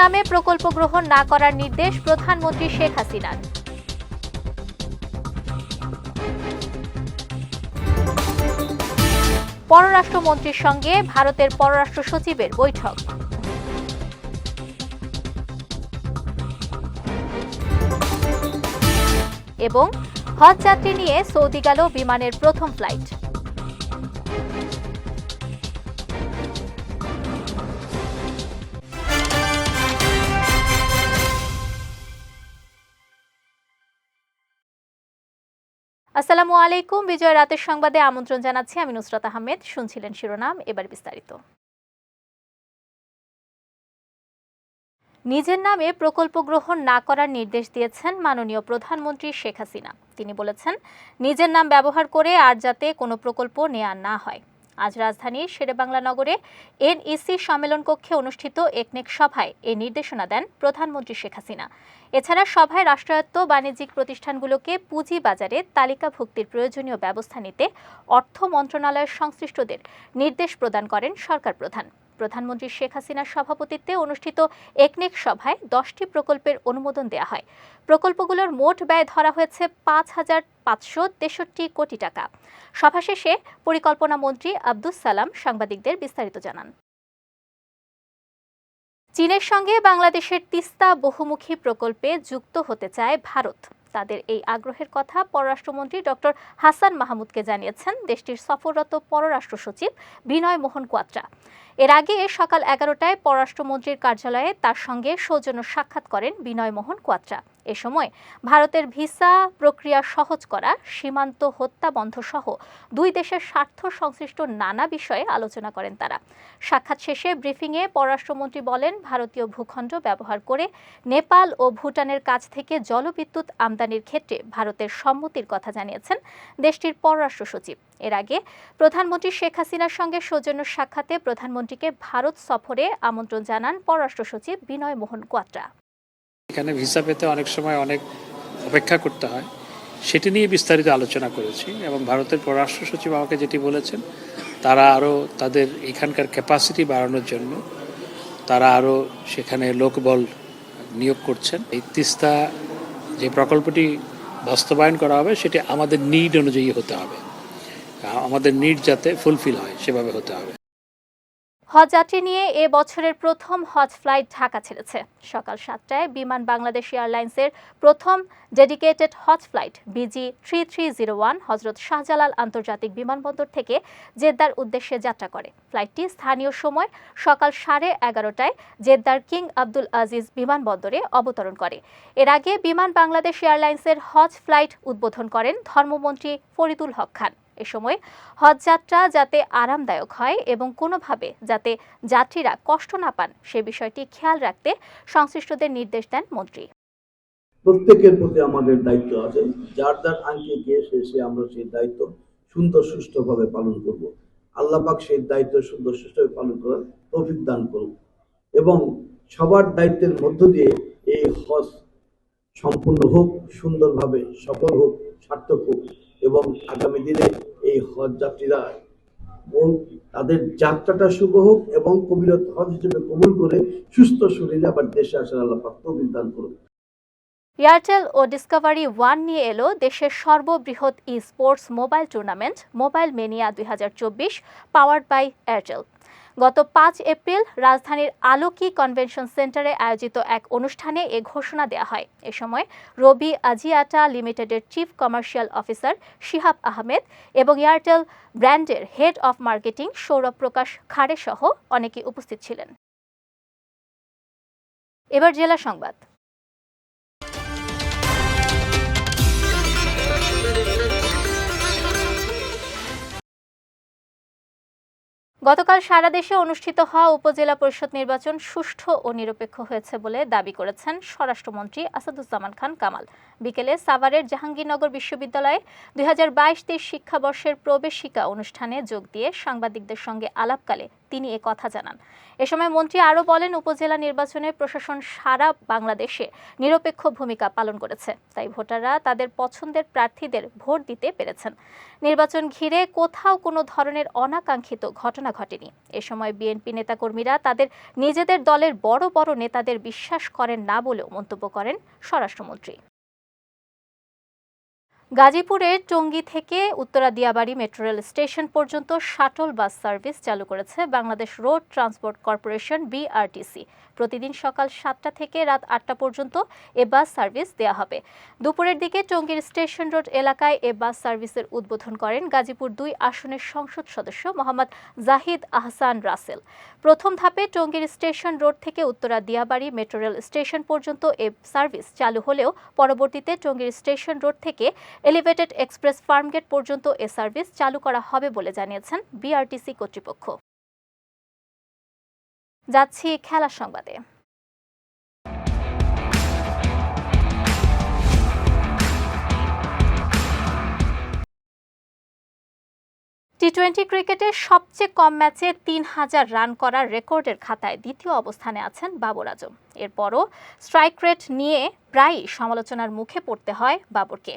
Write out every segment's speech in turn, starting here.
নামে প্রকল্প গ্রহণ না করার নির্দেশ প্রধানমন্ত্রী শেখ হাসিনার। পররাষ্ট্রমন্ত্রীর সঙ্গে ভারতের পররাষ্ট্র সচিবের বৈঠক। এবং হজ যাত্রী নিয়ে সৌদি গেল বিমানের প্রথম ফ্লাইট। আসসালামু আলাইকুম। বিজয় রাতের সংবাদে আমন্ত্রণ জানাচ্ছি আমি নুসরাত আহমেদ। শুনছিলেন শিরোনাম। এবার বিস্তারিত। নিজের নামে প্রকল্প গ্রহণ না করার নির্দেশ দিয়েছেন মাননীয় প্রধানমন্ত্রী শেখ হাসিনা। তিনি বলেছেন, নিজের নাম ব্যবহার করে আর যাতে কোনো প্রকল্প নেওয়া না হয়। আজ রাজধানীর শেরেবাংলা নগরে এনইসি সম্মেলন কক্ষে অনুষ্ঠিত একনেক সভায় এ নির্দেশনা দেন প্রধানমন্ত্রী শেখ হাসিনা। এছাড়া সভায় রাষ্ট্রায়ত্ত বাণিজ্যিক প্রতিষ্ঠানগুলোকে পুঁজি বাজারে তালিকাভুক্তির প্রয়োজনীয় ব্যবস্থা নিতে অর্থ মন্ত্রণালয়ের সংশ্লিষ্টদের নির্দেশ প্রদান করেন সরকার প্রধান। প্রধানমন্ত্রী শেখ হাসিনার সভাপতিত্বে অনুষ্ঠিত একনেক সভায় দশটি প্রকল্পের অনুমোদন দেওয়া হয়। প্রকল্পগুলোর মোট ব্যয় ধরা হয়েছে পাঁচ হাজার পাঁচশো তেষট্টি কোটি টাকা। সভা শেষে পরিকল্পনা মন্ত্রী আব্দুস সালাম সাংবাদিকদের বিস্তারিত জানান। চীনের সঙ্গে বাংলাদেশের তিস্তা বহুমুখী প্রকল্পে যুক্ত হতে চায় ভারত। তাদের এই আগ্রহের কথা পররাষ্ট্রমন্ত্রী ডক্টর হাসান মাহমুদকে জানিয়েছেন দেশটির সফররত পররাষ্ট্র সচিব বিনয় মোহন কোয়াত্রা। এর আগে সকাল এগারোটায় পররাষ্ট্রমন্ত্রীর কার্যালয়ে তার সঙ্গে সৌজন্য সাক্ষাৎ করেন বিনয় মোহন কোয়াত্রা। এ সময় ভারতের ভিসা প্রক্রিয়া সহজ করা, সীমান্ত হত্যা বন্ধ সহ দুই দেশের স্বার্থ সংশ্লিষ্ট নানা বিষয়ে আলোচনা করেন তারা। সাক্ষাৎ শেষে ব্রিফিংয়ে পররাষ্ট্রমন্ত্রী বলেন, ভারতীয় ভূখণ্ড ব্যবহার করে নেপাল ও ভুটানের কাছ থেকে জলবিদ্যুৎ আমদানির ক্ষেত্রে ভারতের সম্মতির কথা জানিয়েছেন দেশটির পররাষ্ট্র সচিব। এর আগে প্রধানমন্ত্রী শেখ হাসিনার সঙ্গে সৌজন্য সাক্ষাতে প্রধানমন্ত্রীকে ভারত সফরে আমন্ত্রণ জানান পররাষ্ট্র সচিব বিনয় মোহন কোয়াত্রা এখানে ভিসা পেতে অনেক সময় অনেক অপেক্ষা করতে হয়। সেটি নিয়ে বিস্তারিত আলোচনা করেছি এবং ভারতের পররাষ্ট্র সচিব আমাকে যেটি বলেছেন, তারা আরও তাদের এখানকার ক্যাপাসিটি বাড়ানোর জন্য তারা আরও সেখানে লোকবল নিয়োগ করছেন। এই তিস্তা যে প্রকল্পটি বাস্তবায়ন করা হবে, সেটি আমাদের নিড অনুযায়ী হতে হবে। আমাদের নিড যাতে ফুলফিল হয়, সেভাবে হতে হবে। হজ যাত্রী নিয়ে এ বছরের প্রথম হজ ফ্লাইট ঢাকা ছেড়েছে। সকাল সাতটায় বিমান বাংলাদেশ এয়ারলাইন্সের প্রথম dedicated Hajj flight BG three three zero one Hazrat Shahjalal আন্তর্জাতিক বিমানবন্দর থেকে জেদ্দার উদ্দেশ্যে যাত্রা করে। ফ্লাইটটি স্থানীয় সময় সকাল সাড়ে এগারোটায় জেদ্দার কিং আব্দুল আজিজ বিমানবন্দরে অবতরণ করে। এর আগে বিমান বাংলাদেশ এয়ারলাইন্সের হজ ফ্লাইট উদ্বোধন করেন ধর্মমন্ত্রী ফরিদুল হক খান। এ সময় হজযাত্রা যাতে আরামদায়ক হয় এবং কোনোভাবে যাতে যাত্রীরা কষ্ট না পান, সে বিষয়টি খেয়াল রাখতে সংশ্লিষ্টদের নির্দেশ দেন মন্ত্রী। প্রত্যেকের প্রতি আমাদের দায়িত্ব আছে। যার যার আঙ্কে গিয়ে সে আমরা সেই দায়িত্ব সুন্দর সুষ্ঠুভাবে পালন করব। আল্লাহ পাক সেই দায়িত্ব সুন্দর সুষ্ঠুভাবে পালন করার তৌফিক দান করুন এবং সবার দায়িত্বের মধ্য দিয়ে এই হজ সম্পূর্ণ হোক, সুন্দরভাবে সফল হোক, সার্থক হোক। এবং আগামী দিনে এই হজ যাত্রীরা তাদের যাত্রাটা শুভ হোক এবং কবিরত হজ হিসেবে কবুল করে সুস্থ শরীরে আবার দেশে আসার আল্লাপাক কবির দান করুন। এয়ারটেল ও ডিসকভারি ওয়ান নিয়ে এলো দেশের সর্ববৃহৎ esports mobile tournament mobile mania দুই পাওয়ার্ড বাই এয়ারটেল গত পাঁচ এপ্রিল রাজধানীর আলোকি কনভেনশন সেন্টারে আয়োজিত এক অনুষ্ঠানে এ ঘোষণা দেওয়া হয়। এ সময় রবি আজিয়াটা লিমিটেডের chief commercial officer Shihab Ahmed এবং এয়ারটেল ব্র্যান্ডের head of marketing Sourav Prakash Khade সহ অনেকে উপস্থিত ছিলেন। এবার জেলা সংবাদ। গতকাল সারা দেশে অনুষ্ঠিত হওয়া উপজেলা পরিষদ নির্বাচন সুষ্ঠু ও নিরপেক্ষ হয়েছে বলে দাবি করেছেন স্বরাষ্ট্রমন্ত্রী আসাদুজ্জামান খান কামাল। বিকেলে সাভারের জাহাঙ্গীরনগর বিশ্ববিদ্যালয়ে দুই হাজার বাইশ শিক্ষাবর্ষের প্রবেশিকা অনুষ্ঠানে যোগ দিয়ে সাংবাদিকদের সঙ্গে আলাপকালে তিনি এ কথা জানান। এ সময় মন্ত্রী আরও বলেন, উপজেলা নির্বাচনে প্রশাসন সারা বাংলাদেশে নিরপেক্ষ ভূমিকা পালন করেছে। তাই ভোটাররা তাদের পছন্দের প্রার্থীদের ভোট দিতে পেরেছেন। নির্বাচন ঘিরে কোথাও কোনো ধরনের অনাকাঙ্ক্ষিত ঘটনা ঘটেনি। এ সময় বিএনপি নেতাকর্মীরা তাদের নিজেদের দলের বড় বড় নেতাদের বিশ্বাস করেন না বলেও মন্তব্য করেন স্বরাষ্ট্রমন্ত্রী। গাজীপুরের টঙ্গী থেকে Uttara Diabari metro rail station পর্যন্ত শাটল বাস সার্ভিস চালু করেছে Bangladesh road transport corporation BRTC. প্রতিদিন সকাল সাতটা থেকে রাত আটটা পর্যন্ত এ বাস সার্ভিস দেওয়া হবে। দুপুরের দিকে টঙ্গীর স্টেশন রোড এলাকায় এ বাস সার্ভিসের উদ্বোধন করেন গাজীপুর দুই আসনের সংসদ সদস্য মোহাম্মদ জাহিদ আহসান রাসেল। প্রথম ধাপে টঙ্গীর স্টেশন রোড থেকে Uttara Diabari metro rail station পর্যন্ত এ সার্ভিস চালু হলেও পরবর্তীতে টঙ্গীর স্টেশন রোড থেকে এলিভেটেড এক্সপ্রেস ফার্মগেট পর্যন্ত এ সার্ভিস চালু করা হবে বলে জানিয়েছেন বিআরটিসি কর্তৃপক্ষ। যাচ্ছি খেলার সংবাদে। টি টোয়েন্টি ক্রিকেটে সবচেয়ে কম ম্যাচে তিন হাজার রান করার রেকর্ডের খাতায় দ্বিতীয় অবস্থানে আছেন বাবর আজম। এরপরও স্ট্রাইক রেট নিয়ে প্রায়ই সমালোচনার মুখে পড়তে হয় বাবরকে।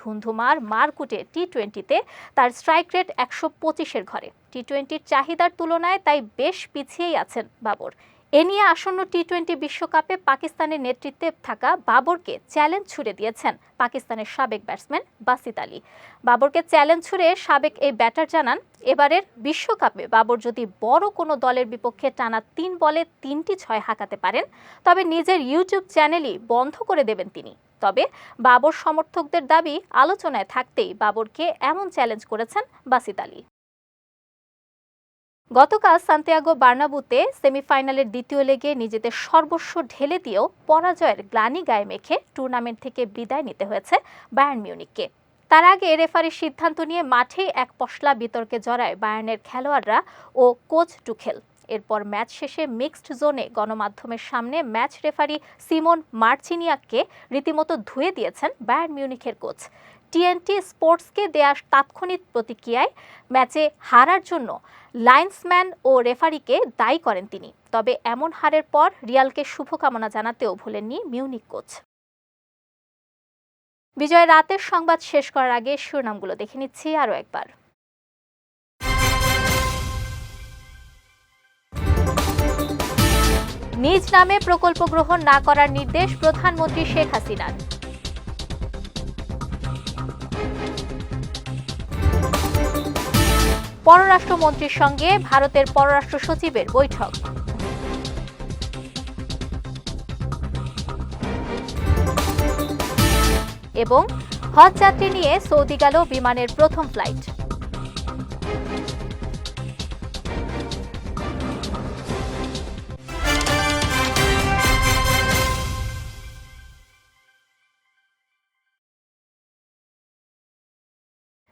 ধুন্ধুমার মারকুটে টি টোয়েন্টিতে তার স্ট্রাইক রেট একশো পঁচিশের ঘরে। টি টোয়েন্টির চাহিদার তুলনায় তাই বেশ পিছিয়েই আছেন বাবর। এ নিয়ে আসন্ন টি টোয়েন্টি বিশ্বকাপে পাকিস্তানের নেতৃত্বে থাকা বাবরকে চ্যালেঞ্জ ছুড়ে দিয়েছেন পাকিস্তানের সাবেক ব্যাটসম্যান বাসিত আলী। বাবরকে চ্যালেঞ্জ ছুড়ে সাবেক এই ব্যাটার জানান, এবারের বিশ্বকাপে বাবর যদি বড় কোনো দলের বিপক্ষে টানা তিন বলে তিনটি ছয় হাঁকাতে পারেন, তবে নিজের ইউটিউব চ্যানেলই বন্ধ করে দেবেন তিনি। তবে বাবর সমর্থকদের দাবি, আলোচনায় থাকতেই বাবরকে এমন চ্যালেঞ্জ করেছেন বাসিত আলী। গতকাল সান্তিয়াগো বার্নাবুতে সেমিফাইনালের দ্বিতীয় লেগে নিজেদের সর্বস্ব ঢেলে দিয়েও পরাজয়ের গ্লানি গায়ে মেখে টুর্নামেন্ট থেকে বিদায় নিতে হয়েছে বায়ার্ন মিউনিককে তার আগে রেফারির সিদ্ধান্ত নিয়ে মাঠেই এক পশলা বিতর্কে জড়ায় বায়ার্নের খেলোয়াড়রা ও কোচ টুখেল। এরপর ম্যাচ শেষে মিক্সড জোনে গণমাধ্যমের সামনে ম্যাচ রেফারি সিমন মার্চিনিয়াককে রীতিমতো ধুয়ে দিয়েছেন বায়ার্ন মিউনিখের কোচ। টিএনটি স্পোর্টসকে দেয়া তাৎক্ষণিক প্রতিক্রিয়ায় ম্যাচে হারার জন্য লাইন্সম্যান ও রেফারিকে দায়ী করেন তিনি। তবে এমন হারের পর রিয়ালকে শুভকামনা জানাতেও ভুলেননি মিউনিক কোচ। বিজয় রাতের সংবাদ শেষ করার আগে শিরোনামগুলো দেখে নিচ্ছি আরও একবার। নিজ নামে প্রকল্প গ্রহণ না করার নির্দেশ প্রধানমন্ত্রী শেখ হাসিনার। পররাষ্ট্রমন্ত্রীর সঙ্গে ভারতের পররাষ্ট্র সচিবের বৈঠক। এবং হজ যাত্রী নিয়ে সৌদি গেল বিমানের প্রথম ফ্লাইট।